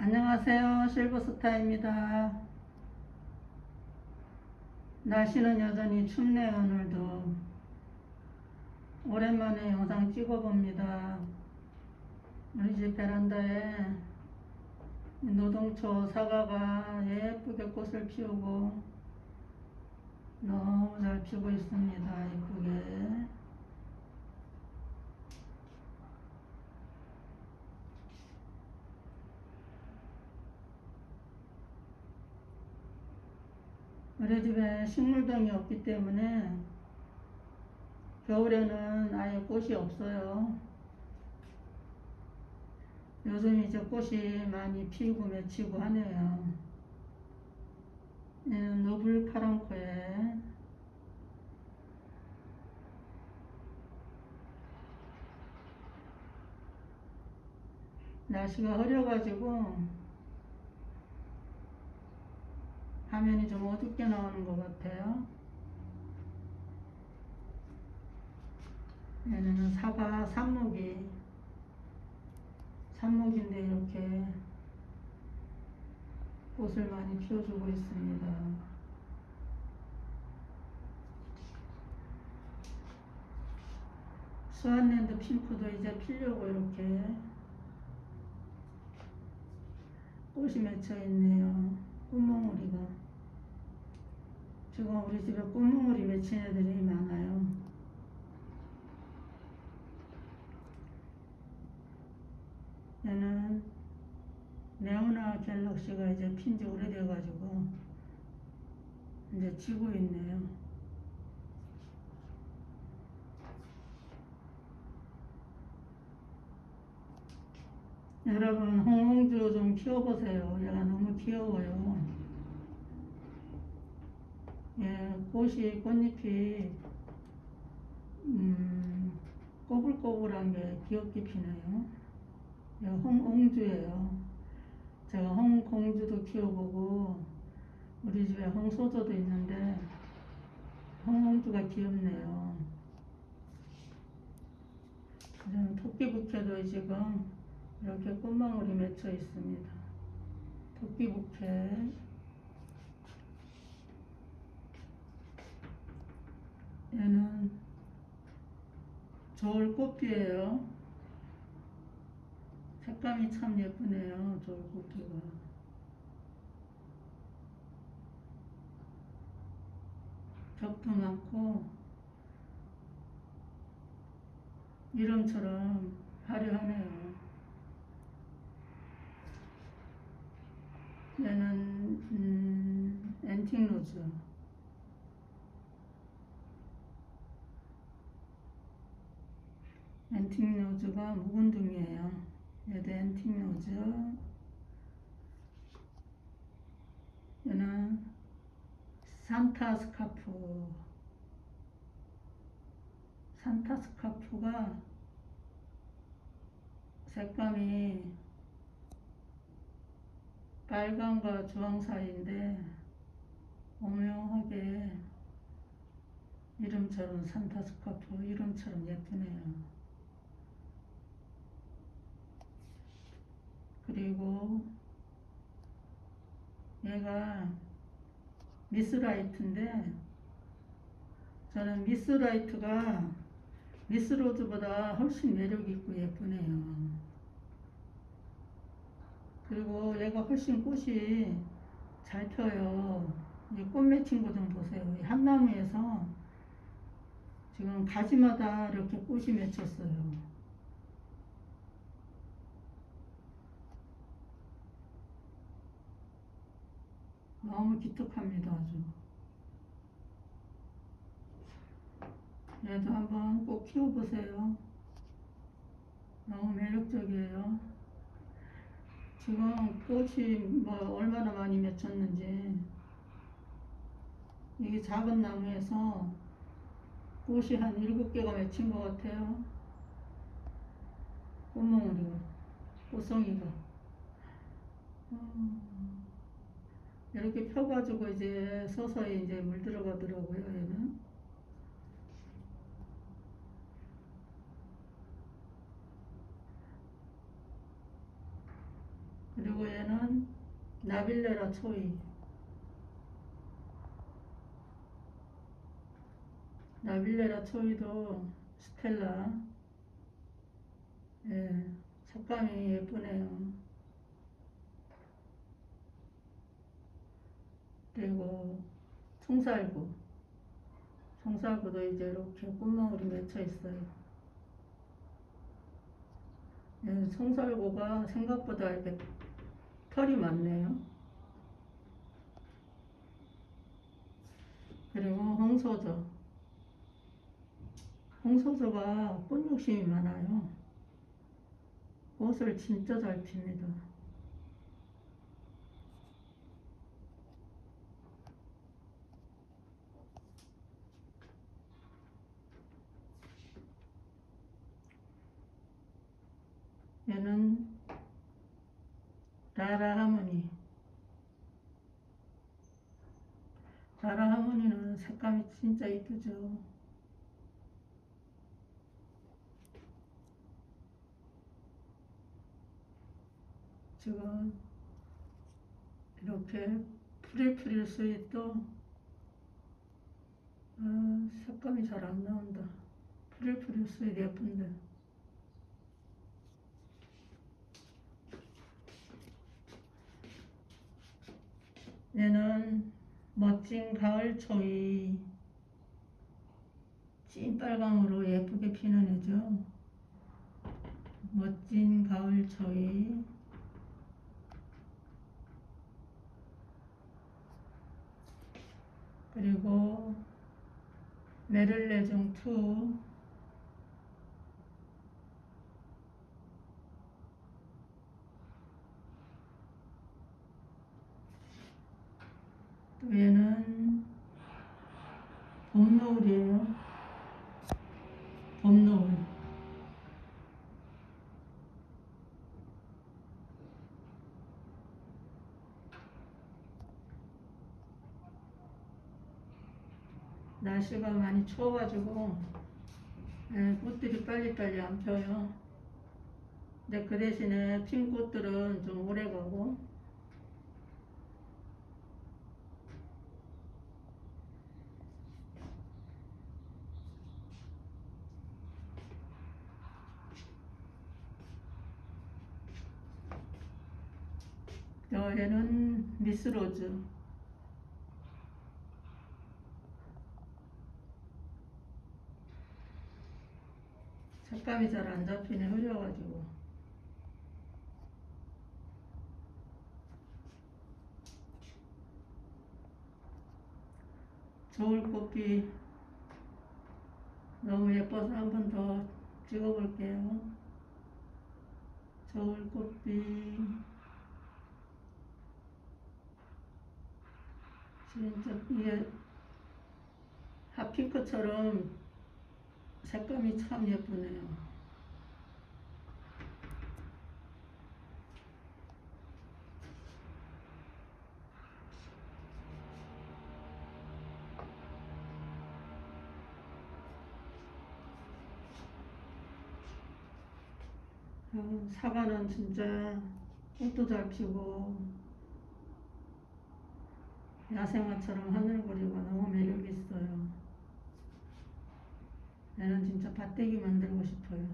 안녕하세요. 실버스타입니다. 날씨는 여전히 춥네요, 오늘도. 오랜만에 영상 찍어봅니다. 우리 집 베란다에 노동초 사과가 예쁘게 꽃을 피우고 너무 잘 피고 있습니다. 예쁘게. 우리 집에 식물등이 없기 때문에 겨울에는 아예 꽃이 없어요. 요즘 이제 꽃이 많이 피고 맺히고 하네요. 얘는 노블 카랑코에 날씨가 흐려가지고 화면이 좀 어둡게 나오는 것 같아요. 얘는 사과 삽목이 삽목인데 이렇게 꽃을 많이 피워주고 있습니다. 수완랜드 핑크도 이제 피려고 이렇게 꽃이 맺혀 있네요. 꽃몽우리가. 지금 우리 집에 꽃몽우리 맺힌 애들이 많아요. 얘는 네오나 갤럭시가 이제 핀지 오래돼가지고 이제 지고 있네요. 여러분 홍홍주 좀 키워보세요. 얘가 너무 귀여워요. 예, 꽃이 꽃잎이 음, 꼬불꼬불한 게 귀엽게 피네요. 얘가 홍홍주예요. 제가 홍공주도 키워보고 우리 집에 홍소저도 있는데 홍홍주가 귀엽네요. 저는 토끼부케도 지금 이렇게 꽃망울이 맺혀 있습니다. 토끼부케 얘는 저울 꽃피예요. 색감이 참 예쁘네요. 저울 꽃피가. 벽도 많고 이름처럼 화려하네요. 얘는 음, 앤틱 로즈. 로즈가 묵은둥이에요. 얘도 로즈. 얘는 산타 스카프. 산타 스카프가 색감이 빨강과 주황 사이인데 오묘하게 이름처럼 산타 스카프 이름처럼 예쁘네요. 그리고 얘가 미스라이트인데 저는 미스라이트가 미스로즈보다 훨씬 매력 있고 예쁘네요. 그리고 얘가 훨씬 꽃이 잘 펴요. 이 꽃 맺힌 거 좀 보세요. 이 한 나무에서 지금 가지마다 이렇게 꽃이 맺혔어요. 너무 기특합니다, 아주. 얘도 한번 꼭 키워보세요. 너무 매력적이에요. 지금 꽃이 뭐 얼마나 많이 맺혔는지 이게 작은 나무에서 꽃이 한 일곱 개가 맺힌 것 같아요. 꽃몽우리가, 꽃송이가. 음, 이렇게 펴가지고 이제 서서히 이제 물 들어가더라고요, 얘는. 그리고 얘는 나빌레라 초이. 나빌레라 초이도 스텔라. 예, 색감이 예쁘네요. 그리고 청살구. 청살구도 이제 이렇게 꽃망울이 맺혀 있어요. 예, 청살구가 생각보다 이렇게 털이 많네요. 그리고 홍소저. 홍소저가 꽃 욕심이 많아요. 꽃을 진짜 잘 핍니다. 얘는 라라 하모니. 라라 하모니는 색감이 진짜 이쁘죠. 지금 이렇게 프릴프릴 스윗도 아, 색감이 잘 안 나온다. 프릴프릴 스윗 예쁜데. 얘는 멋진 가을 초이 찐빨강으로 예쁘게 피는 애죠. 멋진 가을 초이 그리고 메를레종 2 또 얘는 봄노을이에요. 봄노을. 날씨가 많이 추워가지고 예, 꽃들이 빨리빨리 안 펴요. 근데 그 대신에 핀 꽃들은 좀 오래 가고 어, 얘는 미스로즈. 색감이 잘 안 잡히네, 흐려가지고. 저울꽃비 너무 예뻐서 한 번 더 찍어볼게요. 저울꽃비. 진짜 이게 핫핑크처럼 색감이 참 예쁘네요. 어, 사과는 진짜 꽃도 잘 피고 야생화처럼 하늘거리가 너무 매력 있어요. 나는 진짜 밭대기 만들고 싶어요.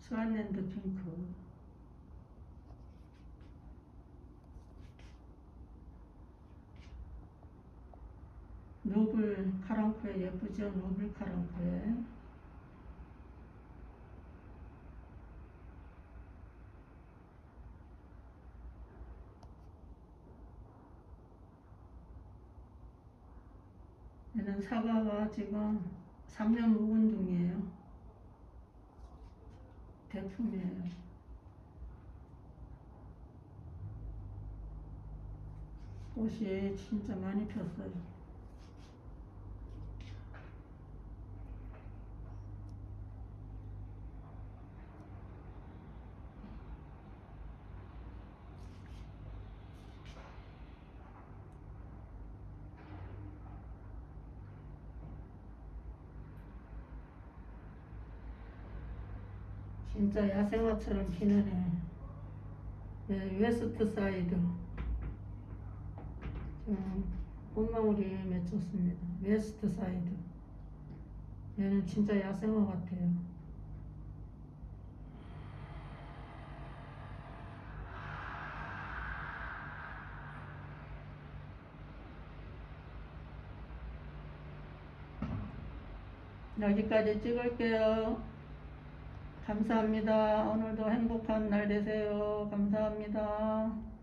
스완랜드 핑크. 노블 카랑코에 예쁘죠? 노블 카랑코에. 얘는 사과가 지금 3년 묵은 중이에요. 대품이에요. 꽃이 진짜 많이 폈어요. 진짜 야생화처럼 피네네. 네, 웨스트 사이드. 지금 꽃망울이 맺혔습니다. 웨스트 사이드. 얘는 진짜 야생화 같아요. 여기까지 찍을게요. 감사합니다. 오늘도 행복한 날 되세요. 감사합니다.